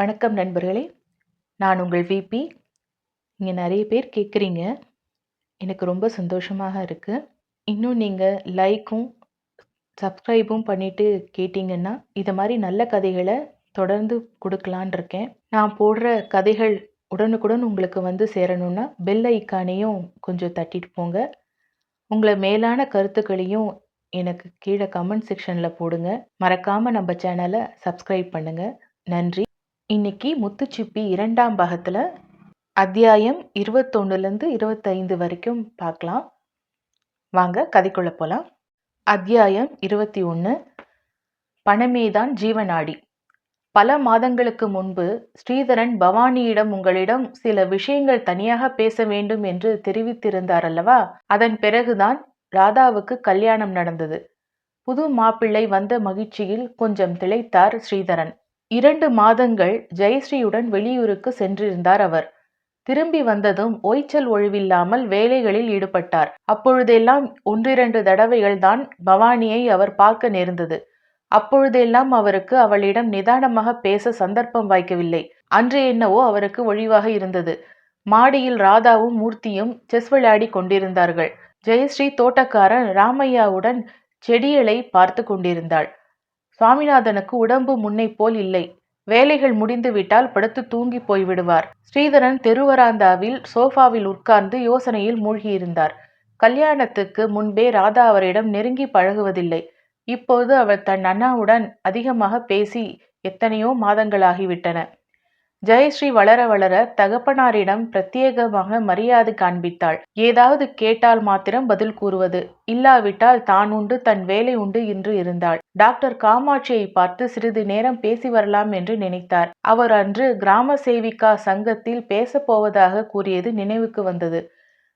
வணக்கம் நண்பர்களே. நான் உங்கள் விபி இங்கே நிறைய பேர் கேட்குறீங்க எனக்கு ரொம்ப சந்தோஷமாக இருக்குது இன்னும் நீங்கள் லைக்கும் சப்ஸ்கிரைபும் பண்ணிவிட்டு கேட்டிங்கன்னா இதை மாதிரி நல்ல கதைகளை தொடர்ந்து கொடுக்கலான் இருக்கேன். நான் போடுற கதைகள் உடனுக்குடன் உங்களுக்கு வந்து சேரணும்னா பெல் ஐக்கானையும் கொஞ்சம் தட்டிட்டு போங்க. உங்களை மேலான கருத்துக்களையும் எனக்கு கீழே கமெண்ட் செக்ஷனில் போடுங்க. மறக்காமல் நம்ம சேனலை சப்ஸ்கிரைப் பண்ணுங்கள் நன்றி. இன்னைக்கு முத்துச்சிப்பி இரண்டாம் பாகத்தில் அத்தியாயம் இருபத்தொன்னுலேருந்து இருபத்தைந்து வரைக்கும் பார்க்கலாம். வாங்க கதைக்குள்ள போகலாம் அத்தியாயம் இருபத்தி ஒன்று பணமேதான் ஜீவனாடி. பல மாதங்களுக்கு முன்பு ஸ்ரீதரன் பவானியிடம் உங்களிடம் சில விஷயங்கள் தனியாக பேச வேண்டும் என்று தெரிவித்திருந்தார் அல்லவா அதன் பிறகுதான் ராதாவுக்கு கல்யாணம் நடந்தது. புது மாப்பிள்ளை வந்த மகிழ்ச்சியில் கொஞ்சம் திளைத்தார் ஸ்ரீதரன். இரண்டு மாதங்கள் ஜெயஸ்ரீயுடன் வெளியூருக்கு சென்றிருந்தார் அவர். திரும்பி வந்ததும் ஓய்ச்சல் ஒழிவில்லாமல் வேலைகளில் ஈடுபட்டார். அப்பொழுதெல்லாம் ஒன்றிரண்டு தடவைகள் தான் பவானியை அவர் பார்க்க நேர்ந்தது. அப்பொழுதெல்லாம் அவருக்கு அவளிடம் நிதானமாக பேச சந்தர்ப்பம் வாய்க்கவில்லை. அன்று என்னவோ அவருக்கு ஒழிவாக இருந்தது. மாடியில் ராதாவும் மூர்த்தியும் செஸ் விளையாடி கொண்டிருந்தார்கள். ஜெயஸ்ரீ தோட்டக்காரன் ராமையாவுடன் செடிகளை பார்த்து கொண்டிருந்தாள். சுவாமிநாதனுக்கு உடம்பு முன்னை போல் இல்லை. வேலைகள் முடிந்துவிட்டால் படுத்து தூங்கி போய்விடுவார். ஸ்ரீதரன் தெருவராந்தாவில் சோஃபாவில் உட்கார்ந்து யோசனையில் மூழ்கியிருந்தார். கல்யாணத்துக்கு முன்பே ராதா அவரிடம் நெருங்கி பழகுவதில்லை. இப்போது அவர் தன் அண்ணாவுடன் அதிகமாக பேசி எத்தனையோ மாதங்களாகிவிட்டன. ஜெயஸ்ரீ வளர வளர தகப்பனாரிடம் பிரத்யேகமாக மரியாதை காண்பித்தாள். ஏதாவது கேட்டால் மாத்திரம் பதில் கூறுவது. இல்லாவிட்டால் தான் உண்டு தன் வேலை உண்டு என்று இருந்தாள். டாக்டர் காமாட்சியை பார்த்து சிறிது நேரம் பேசி வரலாம் என்று நினைத்தார். அவர் அன்று கிராம சேவிக்கா சங்கத்தில் பேசப்போவதாக கூறியது நினைவுக்கு வந்தது.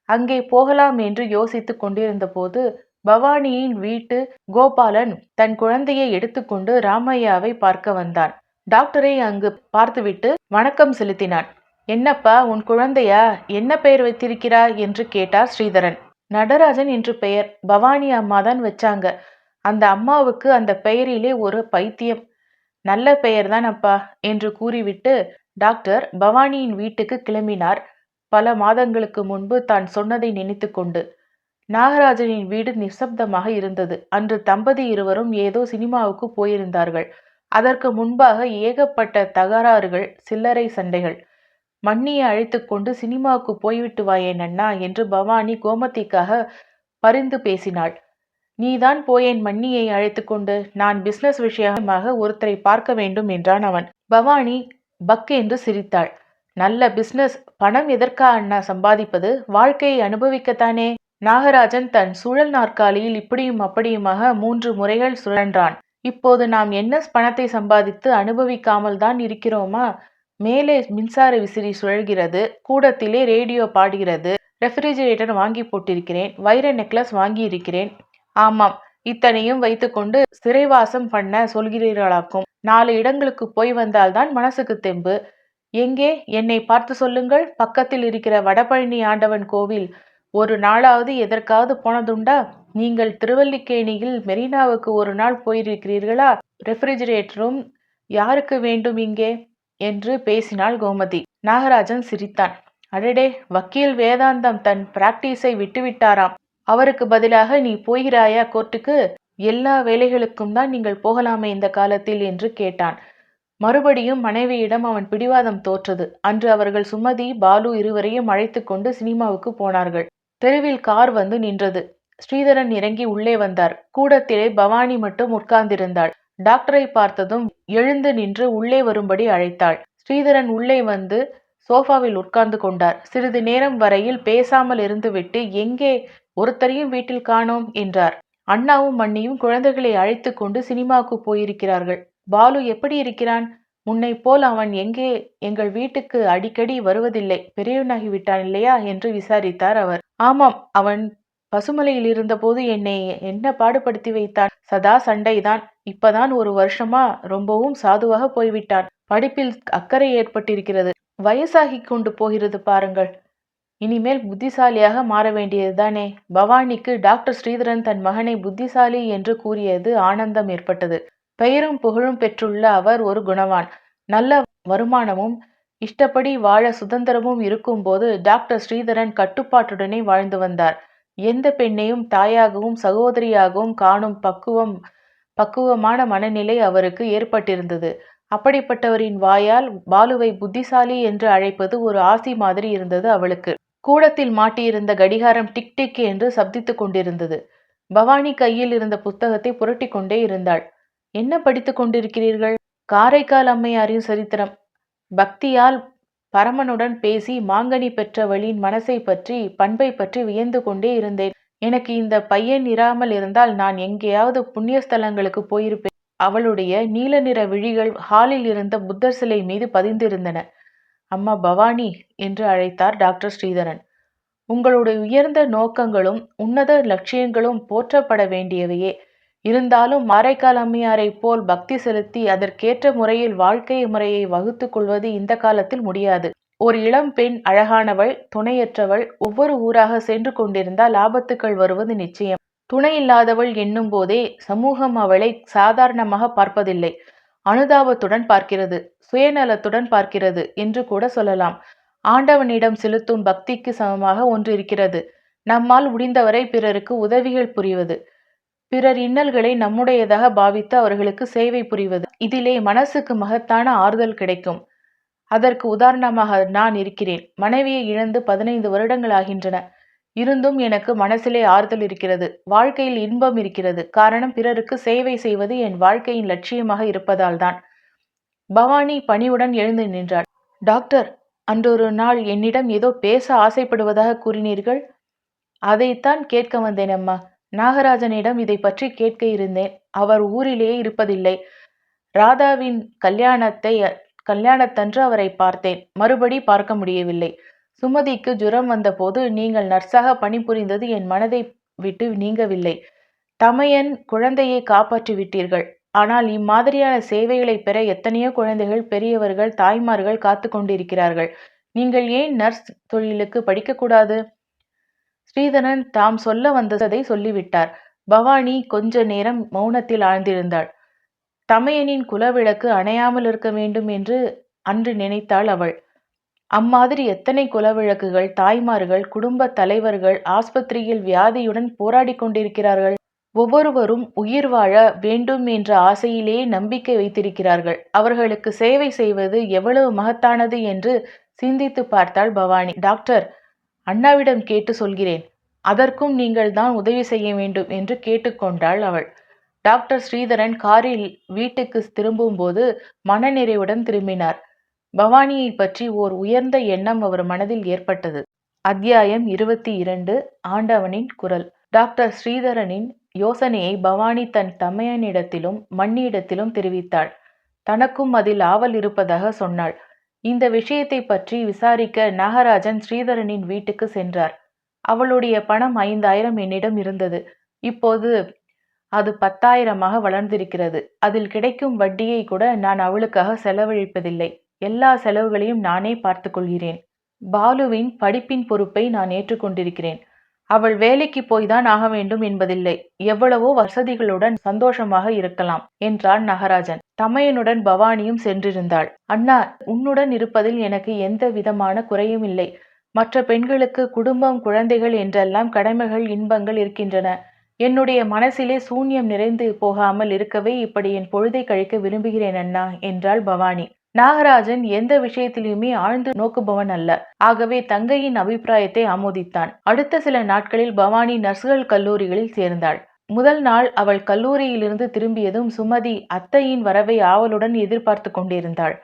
அங்கே போகலாம் என்று யோசித்துக் கொண்டிருந்த போது பவானியின் வீட்டு கோபாலன் தன் குழந்தையை எடுத்துக்கொண்டு ராமையாவை பார்க்க வந்தான். டாக்டரை அங்கு பார்த்துவிட்டு வணக்கம் செலுத்தினான். என்னப்பா உன் குழந்தையா? என்ன பெயர் வைத்திருக்கிறாய்? என்று கேட்டார் ஸ்ரீதரன். நடராஜன் என்று பெயர். பவானி அம்மா தான் வச்சாங்க. அந்த அம்மாவுக்கு அந்த பெயரிலே ஒரு பைத்தியம். நல்ல பெயர்தான் அப்பா என்று கூறிவிட்டு டாக்டர் பவானியின் வீட்டுக்கு கிளம்பினார். பல மாதங்களுக்கு முன்பு தான் சொன்னதை நினைத்து கொண்டு. நாகராஜனின் வீடு நிசப்தமாக இருந்தது. அன்று தம்பதி இருவரும் ஏதோ சினிமாவுக்கு போயிருந்தார்கள். அதற்கு முன்பாக ஏகப்பட்ட தகராறுகள் சில்லறை சண்டைகள். மண்ணியை அழைத்து கொண்டு சினிமாவுக்கு போய்விட்டு வாயேன் அண்ணா என்று பவானி கோமதிக்காக பரிந்து பேசினாள். நீதான் போயேன் மண்ணியை அழைத்து கொண்டு. நான் பிசினஸ் விஷயமாக ஒருத்தரை பார்க்க வேண்டும் என்றான் அவன். பவானி பக் என்று சிரித்தாள். நல்ல பிசினஸ் பணம் எதற்கா அண்ணா சம்பாதிப்பது? வாழ்க்கையை அனுபவிக்கத்தானே? நாகராஜன் தன் சுழல் நாற்காலியில் இப்படியும் அப்படியுமாக மூன்று முறைகள் சுழன்றான். இப்போது நாம் என்ன பணத்தை சம்பாதித்து அனுபவிக்காமல் தான் இருக்கிறோமா? மேலே மின்சார விசிறி சுழல்கிறது. கூடத்திலே ரேடியோ பாடுகிறது. ரெஃப்ரிஜிரேட்டர் வாங்கி போட்டிருக்கிறேன். வைர நெக்லஸ் வாங்கி இருக்கிறேன் ஆமாம் இத்தனையும் வைத்துக்கொண்டு சிறைவாசம் பண்ண சொல்கிறீர்களாக்கும். நாலு இடங்களுக்கு போய் வந்தால்தான் மனசுக்கு தெம்பு. எங்கே? என்னை பார்த்து சொல்லுங்கள். பக்கத்தில் இருக்கிற வடபழனி ஆண்டவன் கோவில். ஒரு நாளாவது எதற்காவது போனதுண்டா? நீங்கள் திருவல்லிக்கேணியில் மெரினாவுக்கு ஒரு நாள் போயிருக்கிறீர்களா? ரெஃப்ரிஜிரேட்டரும் யாருக்கு வேண்டும் இங்கே? என்று பேசினாள் கோமதி. நாகராஜன் சிரித்தான். அடடே வக்கீல் வேதாந்தம் தன் பிராக்டிஸை விட்டுவிட்டாராம். அவருக்கு பதிலாக நீ போகிறாயா கோர்ட்டுக்கு? எல்லா வேலைகளுக்கும் தான் நீங்கள் போகலாமே இந்த காலத்தில் என்று கேட்டான். மறுபடியும் மனைவியிடம் அவன் பிடிவாதம் தோற்றது. அன்று அவர்கள் சுமதி பாலு இருவரையும் அழைத்து கொண்டு சினிமாவுக்கு போனார்கள். தெருவில் கார் வந்து நின்றது. ஸ்ரீதரன் இறங்கி உள்ளே வந்தார். கூடத்திலே பவானி மட்டும் உட்கார்ந்திருந்தாள். டாக்டரை பார்த்ததும் எழுந்து நின்று உள்ளே வரும்படி அழைத்தாள். ஸ்ரீதரன் உள்ளே வந்து சோஃபாவில் உட்கார்ந்து கொண்டார். சிறிது நேரம் வரையில் பேசாமல் இருந்துவிட்டு எங்கே? ஒருத்தரையும் வீட்டில் காணோம் என்றார். அண்ணாவும் மண்ணியும் குழந்தைகளை அழைத்து கொண்டு சினிமாவுக்கு போயிருக்கிறார்கள். பாலு எப்படி இருக்கிறான்? முன்னை போல் அவன் எங்கே எங்கள் வீட்டுக்கு அடிக்கடி வருவதில்லை. பெரியவனாகி விட்டான் இல்லையா என்று விசாரித்தார் அவர். ஆமாம் அவன் பசுமலையில் இருந்தபோது என்னை என்ன பாடுபடுத்தி வைத்தான்? சதா சண்டைதான். இப்பதான் ஒரு வருஷமா ரொம்பவும் சாதுவாக போய்விட்டான். படிப்பில் அக்கறை ஏற்பட்டிருக்கிறது. வயசாகி கொண்டு போகிறது பாருங்கள். இனிமேல் புத்திசாலியாக மாற வேண்டியதுதானே. பவானிக்கு டாக்டர் ஸ்ரீதரன் தன் மகனை புத்திசாலி என்று கூறியது ஆனந்தம் ஏற்பட்டது. பெயரும் புகழும் பெற்றுள்ள அவர் ஒரு குணவான். நல்ல வருமானமும் இஷ்டப்படி வாழ சுதந்திரமும் இருக்கும்போது டாக்டர் ஸ்ரீதரன் கட்டுப்பாட்டுடனே வாழ்ந்து வந்தார். எந்த பெண்ணையும் தாயாகவும் சகோதரியாகவும் காணும் பக்குவம் பக்குவமான மனநிலை அவருக்கு ஏற்பட்டிருந்தது. அப்படிப்பட்டவரின் வாயால் பாலுவை புத்திசாலி என்று அழைப்பது ஒரு ஆசி மாதிரி இருந்தது அவளுக்கு. கூடத்தில் மாட்டியிருந்த கடிகாரம் டிக் டிக் என்று சப்தித்துக் கொண்டிருந்தது. பவானி கையில் இருந்த புத்தகத்தை புரட்டி கொண்டே இருந்தாள். என்ன படித்துக் கொண்டிருக்கிறீர்கள்? காரைக்கால் அம்மையாரின் சரித்திரம். பக்தியால் பரமனுடன் பேசி மாங்கனி பெற்றவளின் மனசை பற்றி பண்பை பற்றி வியந்து கொண்டே இருந்தேன். எனக்கு இந்த பையன் இராமல் இருந்தால் நான் எங்கேயாவது புண்ணியஸ்தலங்களுக்கு போயிருப்பேன். அவளுடைய நீல நிற விழிகள் ஹாலில் இருந்த புத்தர் சிலை மீது பதிந்திருந்தன. அம்மா பவானி என்று அழைத்தார் டாக்டர் ஸ்ரீதரன். உங்களுடைய உயர்ந்த நோக்கங்களும் உன்னத லட்சியங்களும் போற்றப்பட வேண்டியவையே. இருந்தாலும் மாரைக்கால் அம்மையாரைப் போல் பக்தி செலுத்தி அதற்கேற்ற முறையில் வாழ்க்கை முறையை வகுத்து கொள்வது இந்த காலத்தில் முடியாது. ஒரு இளம் பெண் அழகானவள் துணையற்றவள் ஒவ்வொரு ஊராக சென்று கொண்டிருந்தால் ஆபத்துக்கள் வருவது நிச்சயம். துணை இல்லாதவள் என்னும் போதே சமூகம் அவளை சாதாரணமாக பார்ப்பதில்லை. அனுதாபத்துடன் பார்க்கிறது சுயநலத்துடன் பார்க்கிறது என்று கூட சொல்லலாம். ஆண்டவனிடம் செலுத்தும் பக்திக்கு சமமாக ஒன்று இருக்கிறது. நம்மால் முடிந்தவரை பிறருக்கு உதவிகள் புரிவது. பிறர் இன்னல்களை நம்முடையதாக பாவித்து அவர்களுக்கு சேவை புரிவது. இதிலே மனசுக்கு மகத்தான ஆறுதல் கிடைக்கும். அதற்கு உதாரணமாக நான் இருக்கிறேன். மனைவியை இழந்து பதினைந்து வருடங்கள் ஆகின்றன. இருந்தும் எனக்கு மனசிலே ஆறுதல் இருக்கிறது. வாழ்க்கையில் இன்பம் இருக்கிறது. காரணம் பிறருக்கு சேவை செய்வது என் வாழ்க்கையின் லட்சியமாக இருப்பதால் தான். பவானி பணிவுடன் எழுந்து நின்றாள். டாக்டர் அன்றொரு நாள் என்னிடம் ஏதோ பேச ஆசைப்படுவதாக கூறினீர்கள். அதைத்தான் கேட்க வந்தேன் அம்மா நாகராஜனிடம் இதை பற்றி கேட்க இருந்தேன். அவர் ஊரிலேயே இருப்பதில்லை. ராதாவின் கல்யாணத்தை கல்யாணத்தன்று அவரை பார்த்தேன். மறுபடி பார்க்க முடியவில்லை. சுமதிக்கு ஜுரம் வந்தபோது நீங்கள் நர்ஸாக பணிபுரிந்தது என் மனதை விட்டு நீங்கவில்லை. தமையன் குழந்தையை காப்பாற்றி விட்டீர்கள் ஆனால் இம்மாதிரியான சேவைகளை பெற எத்தனையோ குழந்தைகள் பெரியவர்கள் தாய்மார்கள் காத்து கொண்டிருக்கிறார்கள். நீங்கள் ஏன் நர்ஸ் தொழிலுக்கு படிக்கக்கூடாது? ஸ்ரீதரன் தாம் சொல்ல வந்ததை சொல்லிவிட்டார். பவானி கொஞ்ச நேரம் மௌனத்தில் ஆழ்ந்திருந்தாள். தமையனின் குலவிளக்கு அணையாமல் இருக்க வேண்டும் என்று அன்று நினைத்தாள் அவள். அம்மாதிரி எத்தனை குலவிளக்குகள் தாய்மார்கள் குடும்ப தலைவர்கள் ஆஸ்பத்திரியில் வியாதியுடன் போராடி கொண்டிருக்கிறார்கள். ஒவ்வொருவரும் உயிர் வாழ வேண்டும் என்ற ஆசையிலே நம்பிக்கை வைத்திருக்கிறார்கள். அவர்களுக்கு சேவை செய்வது எவ்வளவு மகத்தானது என்று சிந்தித்து பார்த்தாள் பவானி. டாக்டர் அண்ணாவிடம் கேட்டு சொல்கிறேன். அதற்கும் நீங்கள் தான் உதவி செய்ய வேண்டும் என்று கேட்டுக்கொண்டாள் அவள். டாக்டர் ஸ்ரீதரன் காரில் வீட்டுக்கு திரும்பும்போது மனநிறைவுடன் திரும்பினார். பவானியை பற்றி ஓர் உயர்ந்த எண்ணம் அவர் மனதில் ஏற்பட்டது. அத்தியாயம் இருபத்தி இரண்டு ஆண்டவனின் குரல். டாக்டர் ஸ்ரீதரனின் யோசனையை பவானி தன் தமையனிடத்திலும் மண்ணியிடத்திலும் தெரிவித்தாள். தனக்கும் அதில் ஆவல் இருப்பதாக சொன்னாள். இந்த விஷயத்தை பற்றி விசாரிக்க நாகராஜன் ஸ்ரீதரனின் வீட்டுக்கு சென்றார். அவளுடைய பணம் ஐந்தாயிரம் என்னிடம் இருந்தது. இப்போது அது பத்தாயிரமாக வளர்ந்திருக்கிறது. அதில் கிடைக்கும் வட்டியை கூட நான் அவளுக்காக செலவழிப்பதில்லை. எல்லா செலவுகளையும் நானே பார்த்துக்கொள்கிறேன் பாலுவின் படிப்பின் பொறுப்பை நான் ஏற்றுக்கொண்டிருக்கிறேன். அவள் வேலைக்கு போய்தான் ஆக வேண்டும் என்பதில்லை. எவ்வளவோ வசதிகளுடன் சந்தோஷமாக இருக்கலாம் என்றான் நகராஜன். தமையனுடன் பவானியும் சென்றிருந்தாள். அண்ணா உன்னுடன் இருப்பதில் எனக்கு எந்த விதமான குறையும் இல்லை. மற்ற பெண்களுக்கு குடும்பம் குழந்தைகள் என்றெல்லாம் கடமைகள் இன்பங்கள் இருக்கின்றன. என்னுடைய மனசிலே சூன்யம் நிறைந்து போகாமல் இருக்கவே இப்படி என் பொழுதை கழிக்க விரும்புகிறேன் அண்ணா என்றாள் பவானி. நாகராஜன் எந்த விஷயத்திலுமே ஆழ்ந்து நோக்குபவன் அல்ல. ஆகவே தங்கையின் அபிப்பிராயத்தை ஆமோதித்தான். அடுத்த சில நாட்களில் பவானி நர்சுகள் கல்லூரிகளில் சேர்ந்தாள். முதல் நாள் அவள் கல்லூரியிலிருந்து திரும்பியதும் சுமதி அத்தையின் வரவை ஆவலுடன் எதிர்பார்த்து கொண்டிருந்தாள்.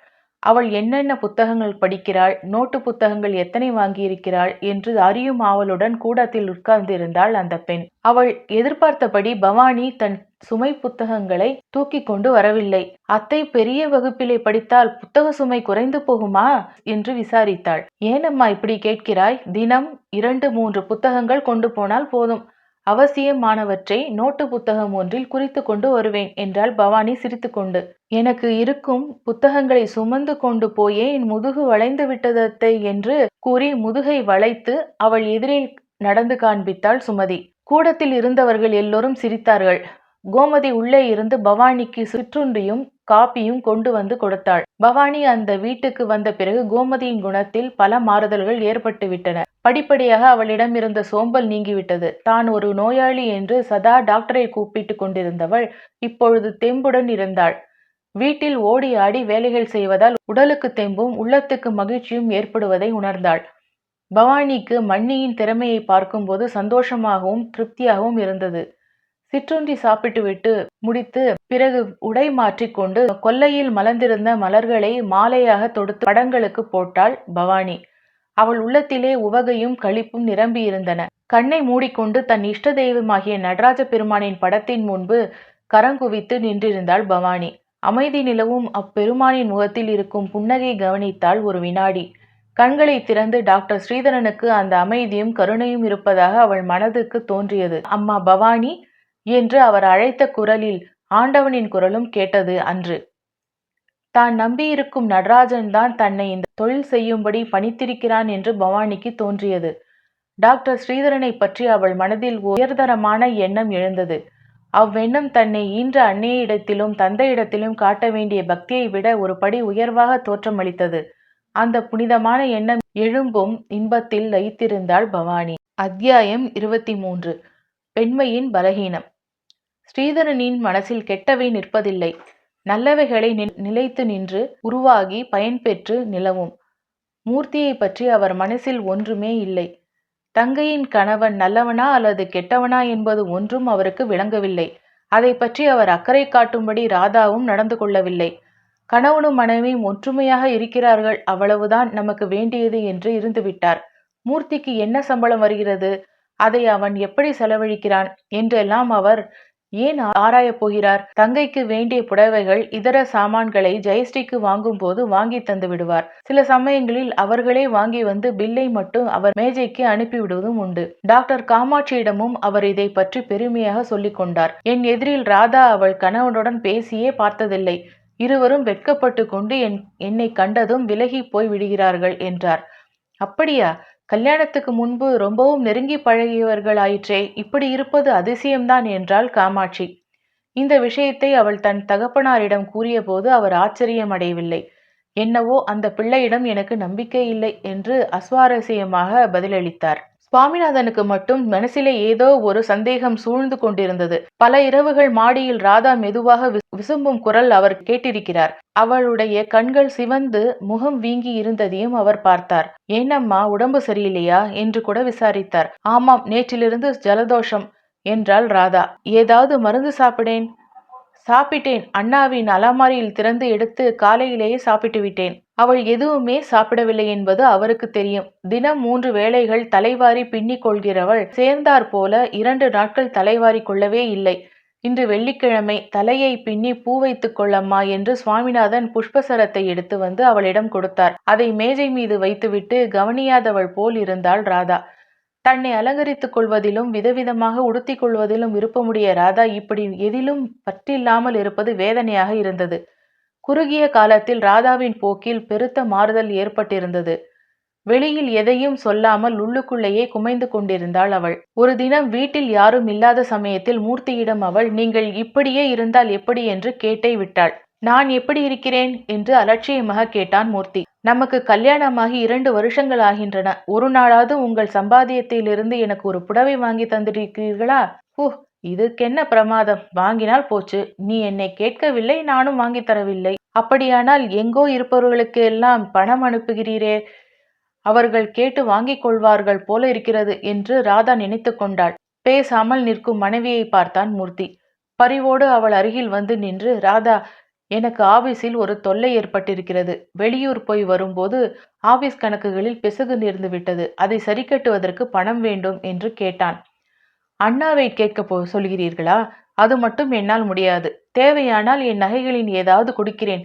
அவள் என்னென்ன புத்தகங்கள் படிக்கிறாள் நோட்டு புத்தகங்கள் எத்தனை வாங்கியிருக்கிறாள் என்று அறியும் ஆவலுடன் கூடத்தில் உட்கார்ந்திருந்தாள் அந்த பெண். அவள் எதிர்பார்த்தபடி பவானி தன் சுமை புத்தகங்களை தூக்கி கொண்டு வரவில்லை. அத்தை பெரிய வகுப்பிலே படித்தால் புத்தக சுமை குறைந்து போகுமா? என்று விசாரித்தாள். ஏனம்மா இப்படி கேட்கிறாய்? தினம் இரண்டு மூன்று புத்தகங்கள் கொண்டு போனால் போதும். அவசியமானவற்றை நோட்டு புத்தகம் ஒன்றில் குறித்து கொண்டு வருவேன் என்றாள் பவானி சிரித்துக்கொண்டு. எனக்கு இருக்கும் புத்தகங்களை சுமந்து கொண்டு போயே என் முதுகு வளைந்து விட்டதத்தை என்று கூறி முதுகை வளைத்து அவள் எதிரில் நடந்து காண்பித்தாள் சுமதி. கூடத்தில் இருந்தவர்கள் எல்லோரும் சிரித்தார்கள். கோமதி உள்ளே இருந்து பவானிக்கு சிற்றுண்டியும் காப்பியும் கொண்டு வந்து கொடுத்தாள். பவானி அந்த வீட்டுக்கு வந்த பிறகு கோமதியின் குணத்தில் பல மாறுதல்கள் ஏற்பட்டுவிட்டன. படிப்படியாக அவளிடம் இருந்த சோம்பல் நீங்கிவிட்டது. தான் ஒரு நோயாளி என்று சதா டாக்டரை கூப்பிட்டு கொண்டிருந்தவள் இப்பொழுது தெம்புடன் இருந்தாள். வீட்டில் ஓடி ஆடி வேலைகள் செய்வதால் உடலுக்கு தெம்பும் உள்ளத்துக்கு மகிழ்ச்சியும் ஏற்படுவதை உணர்ந்தாள். பவானிக்கு மண்ணியின் திறமையை பார்க்கும்போது சந்தோஷமாகவும் திருப்தியாகவும் இருந்தது. சிற்றுண்டி சாப்பிட்டுவிட்டு முடித்து பிறகு உடை மாற்றிக்கொண்டு கொல்லையில் மலர்ந்திருந்த மலர்களை மாலையாக தொடுத்து படங்களுக்கு போட்டாள் பவானி. அவள் உள்ளத்திலே உவகையும் களிப்பும் நிரம்பியிருந்தன. கண்ணை மூடிக்கொண்டு தன் இஷ்ட தெய்வமாகிய நடராஜ பெருமானின் படத்தின் முன்பு கரங்குவித்து நின்றிருந்தாள் பவானி. அமைதி நிலவும் அப்பெருமானின் முகத்தில் இருக்கும் புன்னகை கவனித்தாள் ஒரு வினாடி. கண்களை திறந்து டாக்டர் ஸ்ரீதரனுக்கு அந்த அமைதியும் கருணையும் இருப்பதாக அவள் மனதுக்கு தோன்றியது. அம்மா பவானி! என்று அவர் அழைத்த குரலில் ஆண்டவனின் குரலும் கேட்டது அன்று. தான் நம்பியிருக்கும் நடராஜன் தான் தன்னை இந்த தொழில் செய்யும்படி பணித்திருக்கிறான் என்று பவானிக்கு தோன்றியது. டாக்டர் ஸ்ரீதரனை பற்றி அவள் மனதில் உயர்தரமான எண்ணம் எழுந்தது. அவ்வெண்ணம் தன்னை ஈன்ற அன்னையிடத்திலும் தந்தையிடத்திலும் காட்ட வேண்டிய பக்தியை விட ஒரு படி உயர்வாக தோற்றமளித்தது. அந்த புனிதமான எண்ணம் எழும்பும் இன்பத்தில் லயித்திருந்தாள் பவானி. அத்தியாயம் இருபத்தி மூன்று பெண்மையின் பலகீனம். ஸ்ரீதரனின் மனசில் கெட்டவை நிற்பதில்லை. நல்லவைகளை நிலைத்து நின்று உருவாகி பயன்பெற்று நிலவும். மூர்த்தியை பற்றி அவர் மனசில் ஒன்றுமே இல்லை. தங்கையின் கணவன் நல்லவனா அல்லது கெட்டவனா என்பது ஒன்றும் அவருக்கு விளங்கவில்லை. அதை பற்றி அவர் அக்கறை காட்டும்படி ராதாவும் நடந்து கொள்ளவில்லை. கணவனும் மனைவியும் ஒற்றுமையாக இருக்கிறார்கள். அவ்வளவுதான் நமக்கு வேண்டியது என்று இருந்துவிட்டார். மூர்த்திக்கு என்ன சம்பளம் வருகிறது? அதை அவன் எப்படி செலவழிக்கிறான்? என்றெல்லாம் அவர் ஏன் ஆராயப் போகிறார்? தங்கைக்கு வேண்டிய புடவைகள் இதர சாமான்களை ஜெயஸ்ரீக்கு வாங்கும் போது வாங்கி தந்து விடுவார். சில சமயங்களில் அவர்களே வாங்கி வந்து பில்லை மட்டும் அவர் மேஜைக்கு அனுப்பிவிடுவதும் உண்டு. டாக்டர் காமாட்சியிடமும் அவர் இதை பற்றி பெருமையாக சொல்லிக் கொண்டார். என் எதிரில் ராதா அவள் கணவனுடன் பேசியே பார்த்ததில்லை. இருவரும் வெட்கப்பட்டு கொண்டு என் என்னை கண்டதும் விலகி போய் விடுகிறார்கள் என்றார். அப்படியா? கல்யாணத்துக்கு முன்பு ரொம்பவும் நெருங்கி பழகியவர்களாயிற்றே இப்படி இருப்பது அதிசயம்தான் என்றாள் காமாட்சி. இந்த விஷயத்தை அவள் தன் தகப்பனாரிடம் கூறியபோது அவர் ஆச்சரியம் அடையவில்லை என்னவோ அந்த பிள்ளையிடம் எனக்கு நம்பிக்கை இல்லை என்று அஸ்வாரஸ்யமாக பதிலளித்தார். சுவாமிநாதனுக்கு மட்டும் மனசிலே ஏதோ ஒரு சந்தேகம் சூழ்ந்து கொண்டிருந்தது. பல இரவுகள் மாடியில் ராதா மெதுவாக விசும்பும் குரல் அவர் கேட்டிருக்கிறார். அவளுடைய கண்கள் சிவந்து முகம் வீங்கி இருந்ததையும் அவர் பார்த்தார். ஏனம்மா உடம்பு சரியில்லையா? என்று கூட விசாரித்தார். ஆமாம் நேற்றிலிருந்து ஜலதோஷம் என்றாள் ராதா. ஏதாவது மருந்து சாப்பிடேன்? சாப்பிட்டேன். அண்ணாவின் அலமாரியில் திறந்து எடுத்து காலையிலேயே சாப்பிட்டு விட்டேன். அவள் எதுவுமே சாப்பிடவில்லை என்பது அவருக்கு தெரியும். தினம் மூன்று வேளைகள் தலைவாரி பின்னிக் கொள்கிறவள் சேர்ந்தார் போல இரண்டு நாட்கள் தலைவாரி கொள்ளவே இல்லை. இன்று வெள்ளிக்கிழமை தலையை பின்னி பூ வைத்துக் கொள்ளம்மா என்று சுவாமிநாதன் புஷ்பசரத்தை எடுத்து வந்து அவளிடம் கொடுத்தார். அதை மேஜை மீது வைத்துவிட்டு கவனியாதவள் போல் இருந்தாள் ராதா. தன்னை அலங்கரித்துக் கொள்வதிலும் விதவிதமாக உடுத்திக் கொள்வதிலும் விருப்பமுடைய ராதா இப்படி எதிலும் பற்றில்லாமல் இருப்பது வேதனையாக இருந்தது. குறுகிய காலத்தில் ராதாவின் போக்கில் பெருத்த மாறுதல் ஏற்பட்டிருந்தது. வெளியில் எதையும் சொல்லாமல் உள்ளுக்குள்ளேயே குமைந்து கொண்டிருந்தாள் அவள். ஒரு தினம் வீட்டில் யாரும் இல்லாத சமயத்தில் மூர்த்தியிடம் அவள் நீங்கள் இப்படியே இருந்தால் எப்படி? என்று கேட்டே விட்டாள். நான் எப்படி இருக்கிறேன்? என்று அலட்சியமாக கேட்டான் மூர்த்தி. நமக்கு கல்யாணமாகி இரண்டு வருஷங்கள் ஆகின்றன. ஒரு நாளாவது உங்கள் சம்பாதியத்திலிருந்து எனக்கு ஒரு புடவை வாங்கி தந்திருக்கிறீர்களா? ஓ இதுக்கென்ன பிரமாதம். வாங்கினால் போச்சு. நீ என்னை கேட்கவில்லை நானும் வாங்கி தரவில்லை. அப்படியானால் எங்கோ இருப்பவர்களுக்கு எல்லாம் பணம் அனுப்புகிறீரே. அவர்கள் கேட்டு வாங்கிக் கொள்வார்கள் போல இருக்கிறது என்று ராதா நினைத்து கொண்டாள். பேசாமல் நிற்கும் மனைவியை பார்த்தான் மூர்த்தி. பரிவோடு அவள் அருகில் வந்து நின்று ராதா எனக்கு ஆபீஸில் ஒரு தொல்லை ஏற்பட்டிருக்கிறது. வெளியூர் போய் வரும்போது ஆபீஸ் கணக்குகளில் பிசகு நேர்ந்து விட்டது. அதை சரிக்கட்டுவதற்கு பணம் வேண்டும் என்று கேட்டான். அண்ணாவை கேட்க போ சொல்கிறீர்களா? அது மட்டும் என்னால் முடியாது. தேவையானால் என் நகைகளின் ஏதாவது கொடுக்கிறேன்.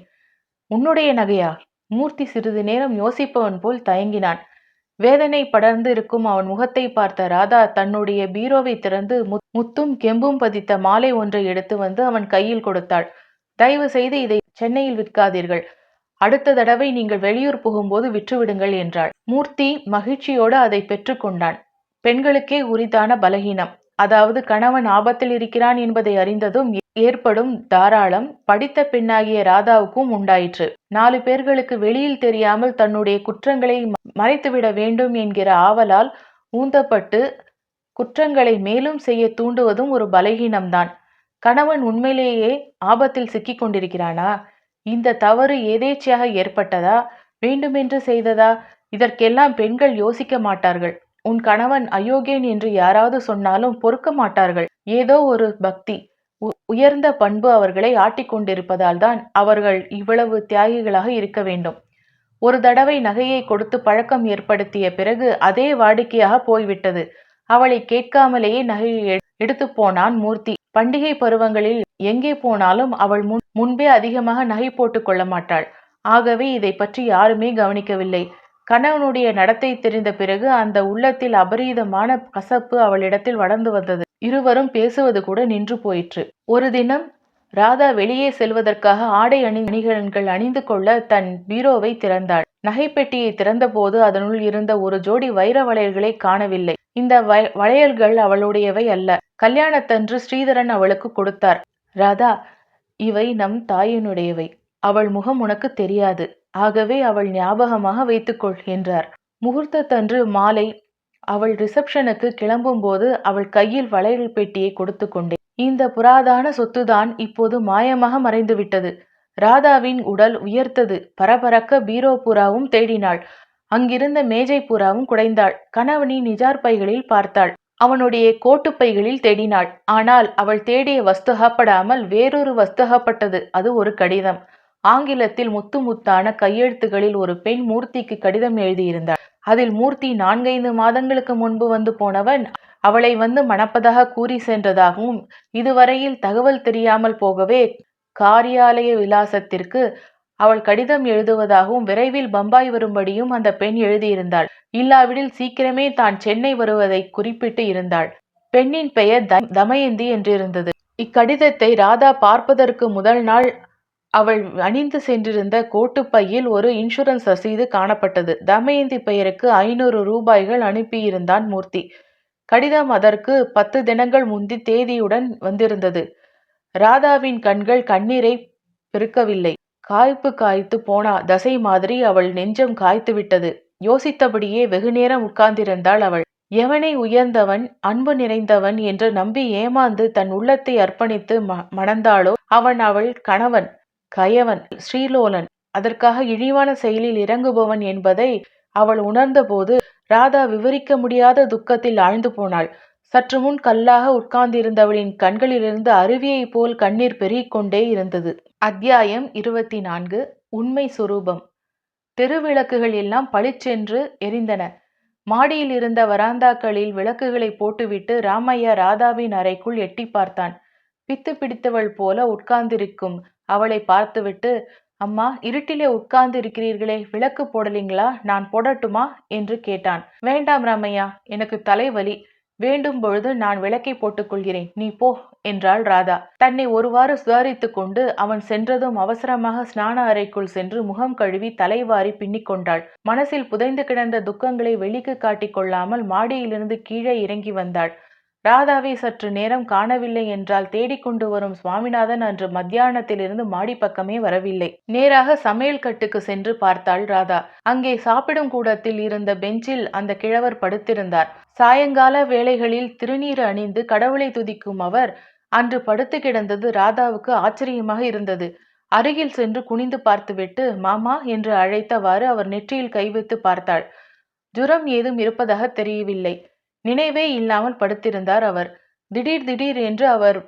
உன்னுடைய நகையா? மூர்த்தி சிறிது நேரம் யோசிப்பவன் போல் தயங்கினான். வேதனை படர்ந்து இருக்கும் அவன் முகத்தை பார்த்த ராதா தன்னுடைய பீரோவை திறந்து முத்தும் கெம்பும் பதித்த மாலை ஒன்றை எடுத்து வந்து அவன் கையில் கொடுத்தாள். தயவு செய்து இதை சென்னையில் விற்காதீர்கள். அடுத்த தடவை நீங்கள் வெளியூர் போகும்போது விற்றுவிடுங்கள் என்றாள். மூர்த்தி மகிழ்ச்சியோடு அதை பெற்றுக்கொண்டான் பெண்களுக்கே உரிதான பலகீனம். அதாவது கணவன் ஆபத்தில் இருக்கிறான் என்பதை அறிந்ததும் ஏற்படும் தாராளம் படித்த பெண்ணாகிய ராதாவுக்கும் உண்டாயிற்று. நாலு பேர்களுக்கு வெளியில் தெரியாமல் தன்னுடைய குற்றங்களை மறைத்துவிட வேண்டும் என்கிற ஆவலால் ஊந்தப்பட்டு குற்றங்களை மேலும் செய்ய தூண்டுவதும் ஒரு பலகீனம்தான். கணவன் உண்மையிலேயே ஆபத்தில் சிக்கிக் கொண்டிருக்கிறானா இந்த தவறு ஏதேச்சையாக ஏற்பட்டதா? வேண்டுமென்று செய்ததா? இதற்கெல்லாம் பெண்கள் யோசிக்க மாட்டார்கள். உன் கணவன் அயோக்கியன் என்று யாராவது சொன்னாலும் பொறுக்க மாட்டார்கள். ஏதோ ஒரு பக்தி உயர்ந்த பண்பு அவர்களை ஆட்டிக்கொண்டிருப்பதால் தான் அவர்கள் இவ்வளவு தியாகிகளாக இருக்க வேண்டும். ஒரு தடவை நகையை கொடுத்து பழக்கம் ஏற்படுத்திய பிறகு அதே வாடிக்கையாக போய்விட்டது. அவளை கேட்காமலேயே நகையை எடுத்து போனான் மூர்த்தி. பண்டிகை பருவங்களில் எங்கே போனாலும் அவள் முன் முன்பே அதிகமாக நகை போட்டுக் கொள்ள மாட்டாள். ஆகவே இதை பற்றி யாருமே கவனிக்கவில்லை. கணவனுடைய நடத்தை தெரிந்த பிறகு அந்த உள்ளத்தில் அபரீதமான கசப்பு அவளிடத்தில் வளர்ந்து வந்தது. இருவரும் பேசுவது கூட நின்று போயிற்று. ஒரு தினம் ராதா வெளியே செல்வதற்காக ஆடை அணி அணிகலன்கள் அணிந்து கொள்ள தன் பீரோவை திறந்தாள். நகைப்பெட்டியை திறந்தபோது அதனுள் இருந்த ஒரு ஜோடி வைர வளையல்களை காணவில்லை. இந்த வளையல்கள் அவளுடையவை அல்ல. கல்யாணத்தன்று ஸ்ரீதரன் அவளுக்கு கொடுத்தார். ராதா இவை நம் தாயினுடையவை. அவள் முகம் உனக்கு தெரியாது. ஆகவே அவள் ஞாபகமாக வைத்துக்கொள் என்றார். முகூர்த்தத்தன்று மாலை அவள் ரிசப்ஷனுக்கு கிளம்பும்போது அவள் கையில் வளையல் பெட்டியை கொடுத்து கொண்டே இந்த புராதான சொத்துதான் இப்போது மாயமாக மறைந்துவிட்டது. ராதாவின் உடல் உயர்த்தது. பரபரக்க பீரோ புறாவும் தேடினாள். அங்கிருந்த மேஜை புறாவும் குடைந்தாள். கணவனின் நிஜார் பைகளில் பார்த்தாள். அவனுடைய கோட்டுப்பைகளில் தேடினாள். ஆனால் அவள் தேடிய வஸ்துகப்படாமல் வேறொரு வஸ்துகப்பட்டது. அது ஒரு கடிதம். ஆங்கிலத்தில் முத்து முத்தான கையெழுத்துகளில் ஒரு பெண் மூர்த்திக்கு கடிதம் எழுதியிருந்தாள். அதில் மூர்த்தி நான்கைந்து மாதங்களுக்கு முன்பு வந்து போனவன் அவளை வந்து மணப்பதாக கூறி சென்றதாகவும் இதுவரையில் தகவல் தெரியாமல் போகவே காரியாலய விலாசத்திற்கு அவள் கடிதம் எழுதுவதாகவும் விரைவில் பம்பாய் வரும்படியும் அந்த பெண் எழுதியிருந்தாள். இல்லாவிடில் சீக்கிரமே தான் சென்னை வருவதை குறிப்பிட்டு இருந்தாள். பெண்ணின் பெயர் தமயந்தி என்றிருந்தது. இக்கடிதத்தை ராதா பார்ப்பதற்கு முதல் நாள் அவள் அணிந்து சென்றிருந்த கோட்டுப்பையில் ஒரு இன்சூரன்ஸ் ரசீது காணப்பட்டது. தமயந்தி பெயருக்கு ஐநூறு ரூபாய்கள் அனுப்பியிருந்தான் மூர்த்தி. கடிதம் அதற்கு பத்து தினங்கள் முந்தி தேதியுடன் வந்திருந்தது. ராதாவின் கண்கள் கண்ணீரை பெருக்கவில்லை. காய்ப்பு காய்த்து போனா தசை மாதிரி அவள் நெஞ்சம் காய்த்து விட்டது யோசித்தபடியே வெகுநேரம் உட்கார்ந்திருந்தாள் அவள். எவனை உயர்ந்தவன் அன்பு நிறைந்தவன் என்று நம்பி ஏமாந்து தன் உள்ளத்தை அர்ப்பணித்து மணந்தாளோ அவன் அவள் கணவன் கயவன் ஸ்ரீலோலன். அதற்காக இழிவான செயலில் இறங்குபவன் என்பதை அவள் உணர்ந்தபோது ராதா விவரிக்க முடியாத துக்கத்தில் ஆழ்ந்து போனாள். சற்று முன் கல்லாக உட்கார்ந்திருந்தவளின் கண்களிலிருந்து அருவியைப் போல் கண்ணீர் பெருகிக்கொண்டே இருந்தது. அத்தியாயம் இருபத்தி நான்கு உண்மை சுரூபம். தெருவிளக்குகள் எல்லாம் பளிச்சென்று எரிந்தன. மாடியில் இருந்த வராந்தாக்களில் விளக்குகளை போட்டுவிட்டு ராமையா ராதாவின் அறைக்குள் எட்டி பார்த்தான். பித்து பிடித்தவள் போல உட்கார்ந்திருக்கும் அவளை பார்த்துவிட்டு அம்மா இருட்டிலே உட்கார்ந்து இருக்கிறீர்களே விளக்கு போடலீங்களா? நான் போடட்டுமா? என்று கேட்டான். வேண்டாம் ராமையா எனக்கு தலைவலி. வேண்டும் பொழுது நான் விளக்கை போட்டுக்கொள்கிறேன். நீ போ என்றாள் ராதா. தன்னை ஒருவாறு சுதாரித்து கொண்டு அவன் சென்றதும் அவசரமாக ஸ்நான அறைக்குள் சென்று முகம் கழுவி தலைவாரி பின்னிக்கொண்டாள் மனசில் புதைந்து கிடந்த துக்கங்களை வெளிக்கு காட்டிக் கொள்ளாமல் மாடியிலிருந்து கீழே இறங்கி வந்தாள். ராதாவை சற்று நேரம் காணவில்லை என்றால் தேடிக்கொண்டு வரும் சுவாமிநாதன் அன்று மத்தியானத்திலிருந்து மாடி பக்கமே வரவில்லை. நேராக சமையல் கட்டுக்கு சென்று பார்த்தாள் ராதா. அங்கே சாப்பிடும் கூடத்தில் இருந்த பெஞ்சில் அந்த கிழவர் படுத்திருந்தார். சாயங்கால வேளைகளில் திருநீர் அணிந்து கடவுளை துதிக்கும் அவர் அன்று படுத்து கிடந்தது ராதாவுக்கு ஆச்சரியமாக இருந்தது. அருகில் சென்று குனிந்து பார்த்துவிட்டு மாமா என்று அழைத்தவாறு அவர் நெற்றியில் கைவைத்து பார்த்தாள். ஜுரம் ஏதும் இருப்பதாக தெரியவில்லை. நினைவே இல்லாமல் படுத்திருந்தார் அவர். திடீர் திடீர் என்று அவர்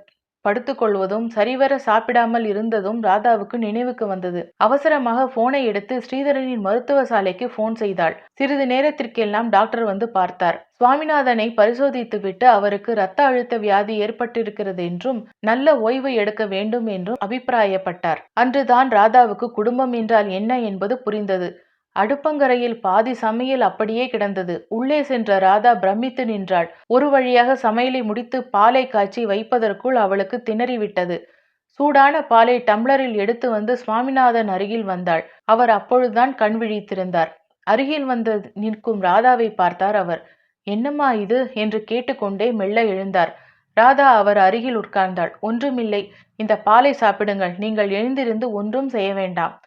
படுத்துக்கொள்வதும் சரிவர சாப்பிடாமல் இருந்ததும் ராதாவுக்கு நினைவுக்கு வந்தது. அவசரமாக போனை எடுத்து ஸ்ரீதரனின் மருத்துவ சாலைக்கு போன் செய்தாள். சிறிது நேரத்திற்கெல்லாம் டாக்டர் வந்து பார்த்தார். சுவாமிநாதனை பரிசோதித்துவிட்டு அவருக்கு இரத்த அழுத்த வியாதி ஏற்பட்டிருக்கிறது என்றும் நல்ல ஓய்வு எடுக்க வேண்டும் என்றும் அபிப்பிராயப்பட்டார். அன்றுதான் ராதாவுக்கு குடும்பம் என்றால் என்ன என்பது புரிந்தது. அடுப்பங்கரையில் பாதி சமையல் அப்படியே கிடந்தது. உள்ளே சென்ற ராதா பிரமித்து நின்றாள். ஒரு வழியாக சமையலை முடித்து பாலை காய்ச்சி வைப்பதற்குள் அவளுக்கு திணறிவிட்டது. சூடான பாலை டம்ளரில் எடுத்து வந்து சுவாமிநாதன் அருகில் வந்தாள். அவர் அப்பொழுதுதான் கண் விழித்திருந்தார். அருகில் வந்து நிற்கும் ராதாவை பார்த்தார் அவர். என்னம்மா இது? என்று கேட்டுக்கொண்டே மெல்ல எழுந்தார். ராதா அவர் அருகில் உட்கார்ந்தாள். ஒன்றுமில்லை. இந்த பாலை சாப்பிடுங்கள். நீங்கள் எழுந்திருந்து ஒன்றும் செய்ய வேண்டாம்.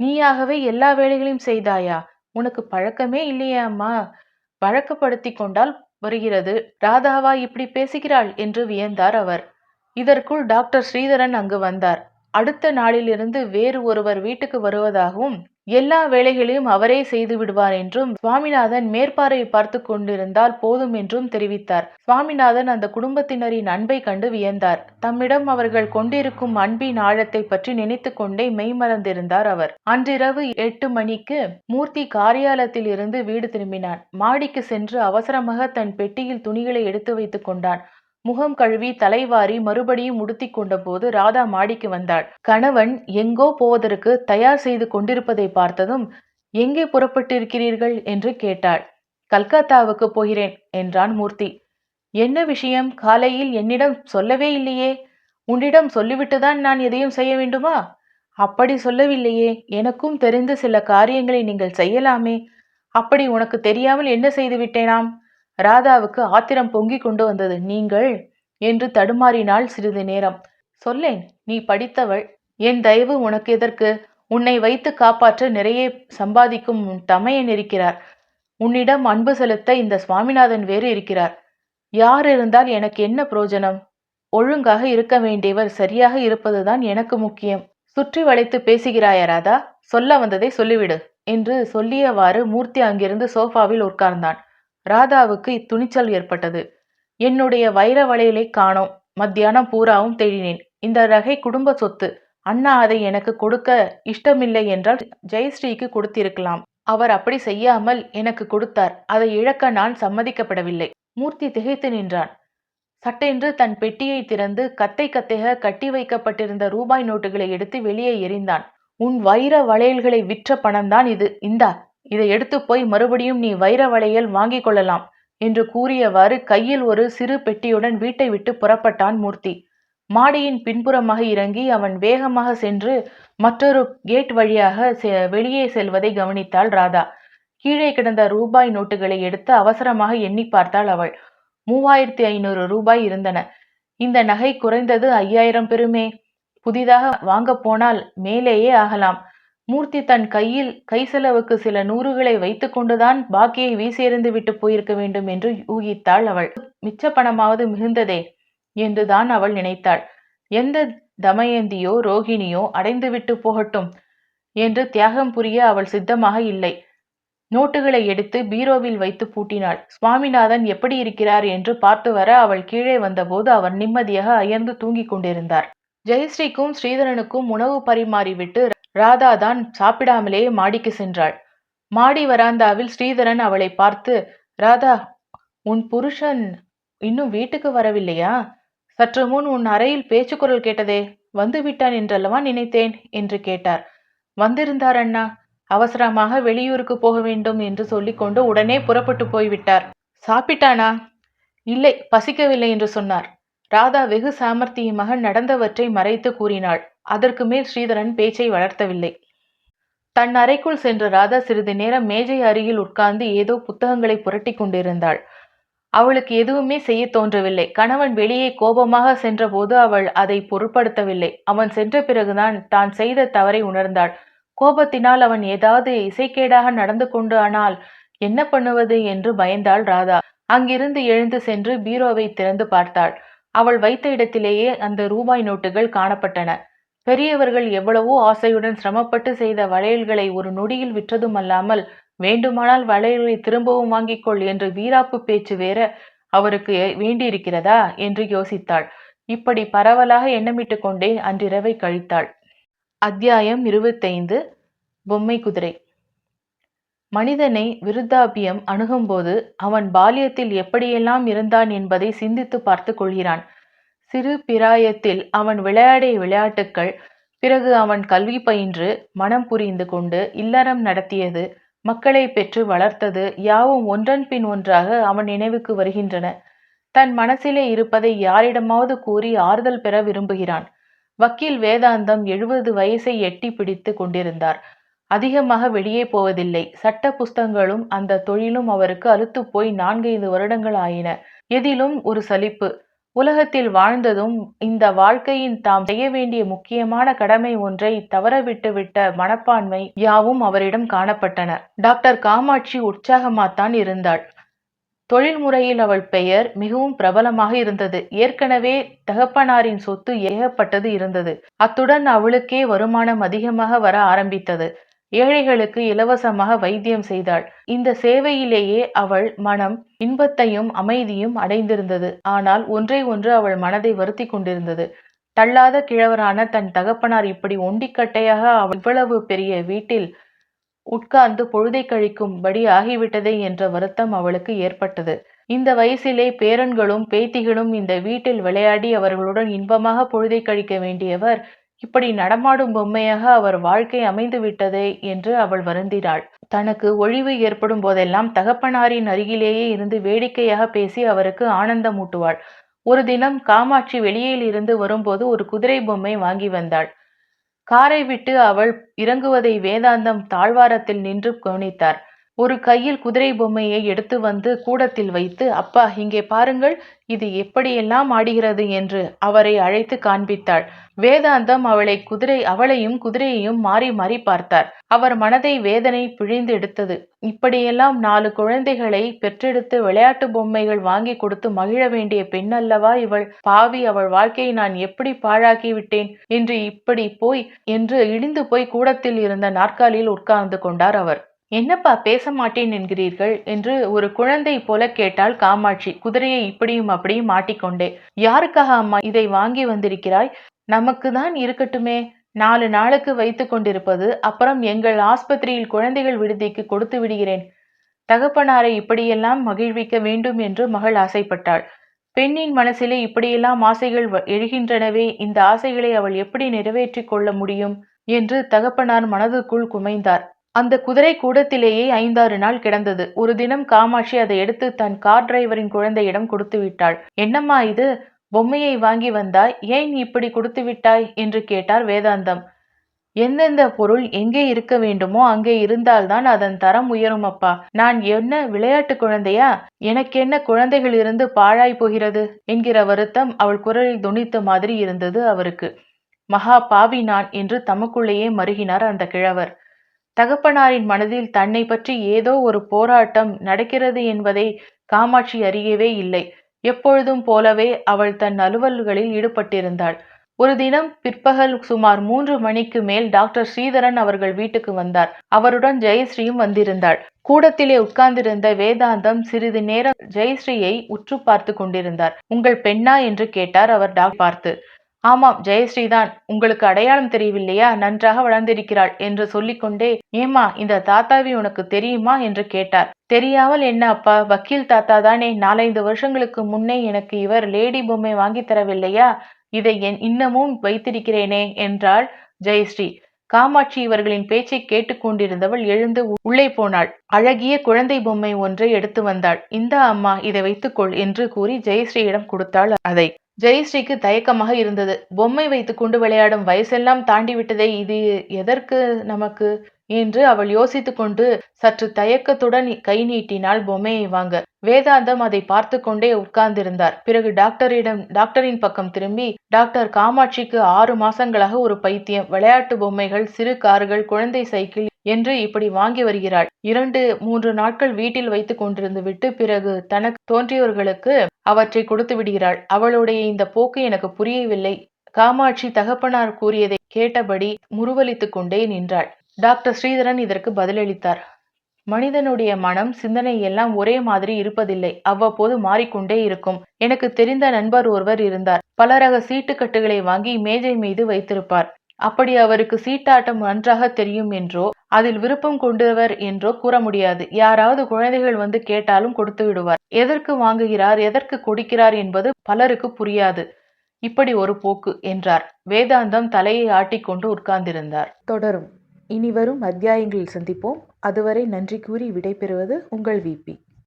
நீயாகவே எல்லா வேலைகளையும் செய்தாயா? உனக்கு பழக்கமே இல்லையே அம்மா. வழக்கப்படுத்தி கொண்டால் வருகிறது. ராதாவா இப்படி பேசுகிறாள் என்று வியந்தார் அவர். இதற்குள் டாக்டர் ஸ்ரீதரன் அங்கு வந்தார். அடுத்த நாளிலிருந்து வேறு ஒருவர் வீட்டுக்கு வருவதாகவும் எல்லா வேலைகளையும் அவரே செய்து விடுவார் என்றும் சுவாமிநாதன் மேற்பார்வை பார்த்து கொண்டிருந்தால் போதும் என்றும் தெரிவித்தார். சுவாமிநாதன் அந்த குடும்பத்தினரின் அன்பை கண்டு வியந்தார். தம்மிடம் அவர்கள் கொண்டிருக்கும் அன்பின் ஆழத்தை பற்றி நினைத்து கொண்டே மெய்மறந்திருந்தார் அவர். அன்றிரவு எட்டு மணிக்கு மூர்த்தி காரியாலயத்தில் இருந்து வீடு திரும்பினான். மாடிக்கு சென்று அவசரமாக தன் பெட்டியில் துணிகளை எடுத்து வைத்துக் கொண்டான். முகம் கழுவி தலைவாரி மறுபடியும் உடுத்தி கொண்டபோது ராதா மாடிக்கு வந்தாள். கணவன் எங்கோ போவதற்கு தயார் செய்து கொண்டிருப்பதை பார்த்ததும் எங்கே புறப்பட்டிருக்கிறீர்கள்? என்று கேட்டாள். கல்கத்தாவுக்கு போகிறேன் என்றான் மூர்த்தி. என்ன விஷயம்? காலையில் என்னிடம் சொல்லவே இல்லையே. உன்னிடம் சொல்லிவிட்டுதான் நான் எதையும் செய்ய வேண்டுமா? அப்படி சொல்லவில்லையே. எனக்கும் தெரிந்த சில காரியங்களை நீங்கள் செய்யலாமே. அப்படி உனக்கு தெரியாமல் என்ன செய்து விட்டேனாம்? ராதாவுக்கு ஆத்திரம் பொங்கிக் கொண்டு வந்தது. நீங்கள் என்று தடுமாறினாள் சிறிது நேரம். சொல்லேன் நீ படித்தவள். என் தயவு உனக்கு எதற்கு? உன்னை வைத்து காப்பாற்ற நிறைய சம்பாதிக்கும் உன் தமையன் இருக்கிறார். உன்னிடம் அன்பு செலுத்த இந்த சுவாமிநாதன் வேறு இருக்கிறார். யார் இருந்தால் எனக்கு என்ன பிரயோஜனம் ஒழுங்காக இருக்க வேண்டியவர் சரியாக இருப்பதுதான் எனக்கு முக்கியம். சுற்றி வளைத்து பேசுகிறாயா ராதா? சொல்ல வந்ததை சொல்லிவிடு என்று சொல்லியவாறு மூர்த்தி அங்கிருந்து சோஃபாவில் உட்கார்ந்தான். ராதாவுக்கு இத்துணிச்சல் ஏற்பட்டது. என்னுடைய வைர வளையலை காணோம். மத்தியானம் பூராவும் தேடினேன். இந்த ரகை குடும்ப சொத்து. அண்ணா அதை எனக்கு கொடுக்க இஷ்டமில்லை என்றால் ஜெயஸ்ரீக்கு கொடுத்திருக்கலாம். அவர் அப்படி செய்யாமல் எனக்கு கொடுத்தார். அதை இழக்க நான் சம்மதிக்கப்படவில்லை. மூர்த்தி திகைத்து நின்றான். சட்டென்று தன் பெட்டியை திறந்து கத்தை கத்தைக கட்டி வைக்கப்பட்டிருந்த ரூபாய் நோட்டுகளை எடுத்து வெளியே எறிந்தான். உன் வைர வளையல்களை விற்ற பணம்தான் இது. இந்தா இதை எடுத்து போய் மறுபடியும் நீ வைர வளையல் வாங்கிக் கொள்ளலாம் என்று கூறியவாறு கையில் ஒரு சிறு பெட்டியுடன் வீட்டை விட்டு புறப்பட்டான் மூர்த்தி. மாடியின் பின்புறமாக இறங்கி அவன் வேகமாக சென்று மற்றொரு கேட் வழியாக வெளியே செல்வதை கவனித்தாள் ராதா. கீழே கிடந்த ரூபாய் நோட்டுகளை எடுத்து அவசரமாக எண்ணி பார்த்தாள் அவள். மூவாயிரத்தி ஐநூறு ரூபாய் இருந்தன. இந்த நகை குறைந்தது ஐயாயிரம் பெருமே புதிதாக வாங்க போனால் மேலேயே ஆகலாம். மூர்த்தி தன் கையில் கை செலவுக்கு சில நூறுகளை வைத்துக்கொண்டுதான் பாக்கியை வீசியறிந்து விட்டு போயிருக்க வேண்டும் என்று ஊகித்தாள் அவள். மிச்ச பணமாவது மிகுந்ததே என்றுதான் அவள் நினைத்தாள். எந்த தமயந்தியோ ரோகிணியோ அடைந்துவிட்டு போகட்டும் என்று தியாகம் புரிய அவள் சித்தமாக இல்லை. நோட்டுகளை எடுத்து பீரோவில் வைத்து பூட்டினாள். சுவாமிநாதன் எப்படி இருக்கிறார் என்று பார்த்து வர அவள் கீழே வந்தபோது அவர் நிம்மதியாக அயர்ந்து தூங்கிக் கொண்டிருந்தார். ஜெயஸ்ரீக்கும் ஸ்ரீதரனுக்கும் உணவு பரிமாறிவிட்டு ராதா தான் சாப்பிடாமலே மாடிக்கு சென்றாள். மாடி வராந்தாவில் ஸ்ரீதரன் அவளை பார்த்து ராதா உன் புருஷன் இன்னும் வீட்டுக்கு வரவில்லையா? சற்று முன் உன் அறையில் பேச்சுக்குரல் கேட்டதே வந்து விட்டான் என்றல்லவா நினைத்தேன்? என்று கேட்டார். வந்திருந்தார் அண்ணா. அவசரமாக வெளியூருக்கு போக வேண்டும் என்று சொல்லிக்கொண்டு உடனே புறப்பட்டு போய்விட்டார். சாப்பிட்டானா? இல்லை பசிக்கவில்லை என்று சொன்னார். ராதா வெகு சாமர்த்தியமாக நடந்தவற்றை மறைத்து கூறினாள். அதற்கு மேல் ஸ்ரீதரன் பேச்சை வளர்த்தவில்லை. தன் அறைக்குள் சென்ற ராதா சிறிது நேரம் மேஜை அருகில் உட்கார்ந்து ஏதோ புத்தகங்களை புரட்டி கொண்டிருந்தாள். அவளுக்கு எதுவுமே செய்ய தோன்றவில்லை. கணவன் வெளியே கோபமாக சென்றபோது அவள் அதை பொருட்படுத்தவில்லை. அவன் சென்ற பிறகுதான் தான் செய்த தவறை உணர்ந்தாள். கோபத்தினால் அவன் ஏதாவது இசைக்கேடாக நடந்து கொண்டு ஆனால் என்ன பண்ணுவது என்று பயந்தாள் ராதா. அங்கிருந்து எழுந்து சென்று பீரோவை திறந்து பார்த்தாள். அவள் வைத்த இடத்திலேயே அந்த ரூபாய் நோட்டுகள் காணப்பட்டன. பெரியவர்கள் எவ்வளவோ ஆசையுடன் சிரமப்பட்டு செய்த வளையல்களை ஒரு நொடியில் விற்றதும் அல்லாமல் வேண்டுமானால் வளையல்களை திரும்பவும் வாங்கிக்கொள் என்று வீராப்பு பேச்சு வேற அவருக்கு வேண்டியிருக்கிறதா? என்று யோசித்தாள். இப்படி பரவலாக எண்ணமிட்டு கொண்டே அன்றிரவை கழித்தாள். அத்தியாயம் இருபத்தைந்து. பொம்மை குதிரை. மனிதனை விருத்தாபியம் அணுகும்போது அவன் பாலியத்தில் எப்படியெல்லாம் இருந்தான் என்பதை சிந்தித்து பார்த்து கொள்கிறான். சிறு பிராயத்தில் அவன் விளையாடிய விளையாட்டுக்கள் பிறகு அவன் கல்வி பயின்று மனம் புரிந்து கொண்டு இல்லறம் நடத்தியது மக்களை பெற்று வளர்த்தது யாவும் ஒன்றன் பின் ஒன்றாக அவன் நினைவுக்கு வருகின்றன. தன் மனசிலே இருப்பதை யாரிடமாவது கூறி ஆறுதல் பெற விரும்புகிறான். வக்கீல் வேதாந்தம் எழுபது வயசை எட்டி பிடித்து கொண்டிருந்தார். அதிகமாக வெளியே போவதில்லை. சட்ட புஸ்தகங்களும் அந்த தொழிலும் அவருக்கு அலுத்துப் போய் நான்கைந்து வருடங்கள் ஆயின. எதிலும் ஒரு சலிப்பு. உலகத்தில் வாழ்ந்ததும் இந்த வாழ்க்கையின் தாம் செய்ய வேண்டிய முக்கியமான கடமை ஒன்றை தவறவிட்டு விட்ட மனப்பான்மை யாவும் அவரிடம் காணப்பட்டன டாக்டர் காமாட்சி உற்சாகமாத்தான் இருந்தாள். தொழில் முறையில் அவள் பெயர் மிகவும் பிரபலமாக இருந்தது. ஏற்கனவே தகப்பனாரின் சொத்து ஏகப்பட்டது இருந்தது. அத்துடன் அவளுக்கே வருமானம் அதிகமாக வர ஆரம்பித்தது. ஏழைகளுக்கு இலவசமாக வைத்தியம் செய்தாள். இந்த சேவையிலேயே அவள் மனம் இன்பத்தையும் அமைதியும் அடைந்திருந்தது. ஆனால் ஒன்றை ஒன்று அவள் மனதை வருத்தி கொண்டிருந்தது. தள்ளாத கிழவரான தன் தகப்பனார் இப்படி ஒண்டிக்கட்டையாக அவள் இவ்வளவு பெரிய வீட்டில் உட்கார்ந்து பொழுதை கழிக்கும்படி ஆகிவிட்டதே என்ற வருத்தம் அவளுக்கு ஏற்பட்டது. இந்த வயசிலே பேரன்களும் பேத்திகளும் இந்த வீட்டில் விளையாடி அவர்களுடன் இன்பமாக பொழுதை கழிக்க வேண்டியவர் இப்படி நடமாடும் பொம்மையாக அவர் வாழ்க்கை அமைந்து விட்டதே என்று அவள் வருந்தினாள். தனக்கு ஒழிவு ஏற்படும் போதெல்லாம் தகப்பனாரின் அருகிலேயே இருந்து வேடிக்கையாக பேசி அவருக்கு ஆனந்தமூட்டுவாள் ஒரு தினம் காமாட்சி வெளியில் இருந்து வரும்போது ஒரு குதிரை பொம்மை வாங்கி வந்தாள். காரை விட்டு அவள் இறங்குவதை வேதாந்தம் தாழ்வாரத்தில் நின்று கவனித்தார். ஒரு கையில் குதிரை பொம்மையை எடுத்து வந்து கூடத்தில் வைத்து அப்பா இங்கே பாருங்கள் இது எப்படியெல்லாம் ஆடுகிறது? என்று அவரை அழைத்து காண்பித்தாள். வேதாந்தம் அவளை குதிரை அவளையும் குதிரையையும் மாறி மாறி பார்த்தார். அவர் மனதை வேதனை பிழிந்து எடுத்தது. இப்படியெல்லாம் நாலு குழந்தைகளை பெற்றெடுத்து விளையாட்டு பொம்மைகள் வாங்கி கொடுத்து மகிழ வேண்டிய பெண் அல்லவா இவள்? பாவி அவள் வாழ்க்கையை நான் எப்படி பாழாக்கி விட்டேன்? என்று இப்படி போய் என்று இடிந்து போய் கூடத்தில் இருந்த நாற்காலியில் உட்கார்ந்து கொண்டார் அவர். என்னப்பா பேச மாட்டேன் என்கிறீர்கள்? என்று ஒரு குழந்தை போல கேட்டாள் காமாட்சி. குதிரையை இப்படியும் அப்படியும் மாட்டிக்கொண்டே. யாருக்காக அம்மா இதை வாங்கி வந்திருக்கிறாய்? நமக்கு தான் இருக்கட்டுமே. நாலு நாளுக்கு வைத்து கொண்டிருப்பது அப்புறம் எங்கள் ஆஸ்பத்திரியில் குழந்தைகள் விடுதிக்கு கொடுத்து விடுகிறேன். தகப்பனாரை இப்படியெல்லாம் மகிழ்விக்க வேண்டும் என்று மகள் ஆசைப்பட்டாள். பெண்ணின் மனசிலே இப்படியெல்லாம் ஆசைகள் எழுகின்றனவே இந்த ஆசைகளை அவள் எப்படி நிறைவேற்றிக் கொள்ள முடியும்? என்று தகப்பனார் மனதுக்குள் குமைந்தார். அந்த குதிரை கூடத்திலேயே ஐந்தாறு நாள் கிடந்தது. ஒரு தினம் காமாட்சி அதை எடுத்து தன் கார் டிரைவரின் குழந்தையிடம் கொடுத்து விட்டாள். என்னம்மா இது? பொம்மையை வாங்கி வந்தாய்? ஏன் இப்படி கொடுத்து விட்டாய்? என்று கேட்டார் வேதாந்தம். எந்தெந்த பொருள் எங்கே இருக்க வேண்டுமோ அங்கே இருந்தால்தான் அதன் தரம் உயரும் அப்பா. நான் என்ன விளையாட்டு குழந்தையா? எனக்கென்ன குழந்தைகள் இருந்து பாழாய் போகிறது? என்கிற வருத்தம் அவள் குரலில் துணித்த மாதிரி இருந்தது அவருக்கு. மகா பாவி நான் என்று தமக்குள்ளேயே மருகினார் அந்த கிழவர். தகப்பனாரின் மனதில் தன்னை பற்றி ஏதோ ஒரு போராட்டம் நடக்கிறது என்பதை காமாட்சி அறியவே இல்லை. எப்பொழுதும் போலவே அவள் தன் அலுவல்களில் ஈடுபட்டிருந்தாள். ஒரு தினம் பிற்பகல் சுமார் மூன்று மணிக்கு மேல் டாக்டர் ஸ்ரீதரன் அவர்கள் வீட்டுக்கு வந்தார். அவருடன் ஜெயஸ்ரீயும் வந்திருந்தாள். கூடத்திலே உட்கார்ந்திருந்த வேதாந்தம் சிறிது நேரம் ஜெயஸ்ரீயை உற்று பார்த்து கொண்டிருந்தார். உங்கள் பெண்ணா? என்று கேட்டார் அவர் டாக் பார்த்து. ஆமாம் ஜெயஸ்ரீதான். உங்களுக்கு அடையாளம் தெரியவில்லையா? நன்றாக வளர்ந்திருக்கிறாள் என்று சொல்லிக்கொண்டே ஏமா இந்த தாத்தாவி உனக்கு தெரியுமா? என்று கேட்டார். தெரியாமல் என்ன அப்பா? வக்கீல் தாத்தா தானே? நாலைந்து வருஷங்களுக்கு முன்னே எனக்கு இவர் லேடி பொம்மை வாங்கி தரவில்லையா? இதை என் இன்னமும் வைத்திருக்கிறேனே என்றாள் ஜெயஸ்ரீ. காமாட்சி இவர்களின் பேச்சை கேட்டுக்கொண்டிருந்தவள் எழுந்து உள்ளே போனாள். அழகிய குழந்தை பொம்மை ஒன்றை எடுத்து வந்தாள். இந்த அம்மா இதை வைத்துக்கொள் என்று கூறி ஜெயஸ்ரீயிடம் கொடுத்தாள் அதை. ஜெயஸ்ரீக்கு தயக்கமாக இருந்தது. பொம்மை வைத்து கொண்டு விளையாடும் வயசெல்லாம் தாண்டி விட்டதே இது எதற்கு நமக்கு? என்று அவள் யோசித்து கொண்டு சற்று தயக்கத்துடன் கை நீட்டினாள் பொம்மையை வாங்க. வேதாந்தம் அதை பார்த்து கொண்டே உட்கார்ந்திருந்தார். பிறகு டாக்டரிடம் டாக்டரின் பக்கம் திரும்பி டாக்டர் காமாட்சிக்கு ஆறு மாசங்களாக ஒரு பைத்தியம். விளையாட்டு பொம்மைகள் சிறு கார்கள் குழந்தை சைக்கிள் என்று இப்படி வாங்கி வருகிறாள். இரண்டு மூன்று நாட்கள் வீட்டில் வைத்துக் கொண்டிருந்து விட்டு பிறகு தனக்கு தோன்றியவர்களுக்கு அவற்றை கொடுத்து விடுகிறாள். அவளுடைய இந்த போக்கு எனக்கு புரியவில்லை. காமாட்சி தகப்பனார் கூறியதை கேட்டபடி முருவலித்துக் கொண்டே நின்றாள். டாக்டர் ஸ்ரீதரன் இதற்கு பதிலளித்தார். மனிதனுடைய மனம் சிந்தனை எல்லாம் ஒரே மாதிரி இருப்பதில்லை. அவ்வப்போது மாறிக்கொண்டே இருக்கும். எனக்கு தெரிந்த நண்பர் ஒருவர் இருந்தார். பல ரக சீட்டுக்கட்டுகளை வாங்கி மேஜை மீது வைத்திருப்பார். அப்படி அவருக்கு சீட்டாட்டம் நன்றாக தெரியும் என்றோ அதில் விருப்பம் கொண்டவர் என்றோ கூற முடியாது. யாராவது குழந்தைகள் வந்து கேட்டாலும் கொடுத்து விடுவார். எதற்கு வாங்குகிறார் எதற்கு கொடுக்கிறார் என்பது பலருக்கு புரியாது. இப்படி ஒரு போக்கு என்றார். வேதாந்தம் தலையை ஆட்டிக்கொண்டு உட்கார்ந்திருந்தார். தொடரும். இனி வரும் அத்தியாயங்களில் சந்திப்போம். அதுவரை நன்றி கூறி விடைபெறுவது உங்கள் விபி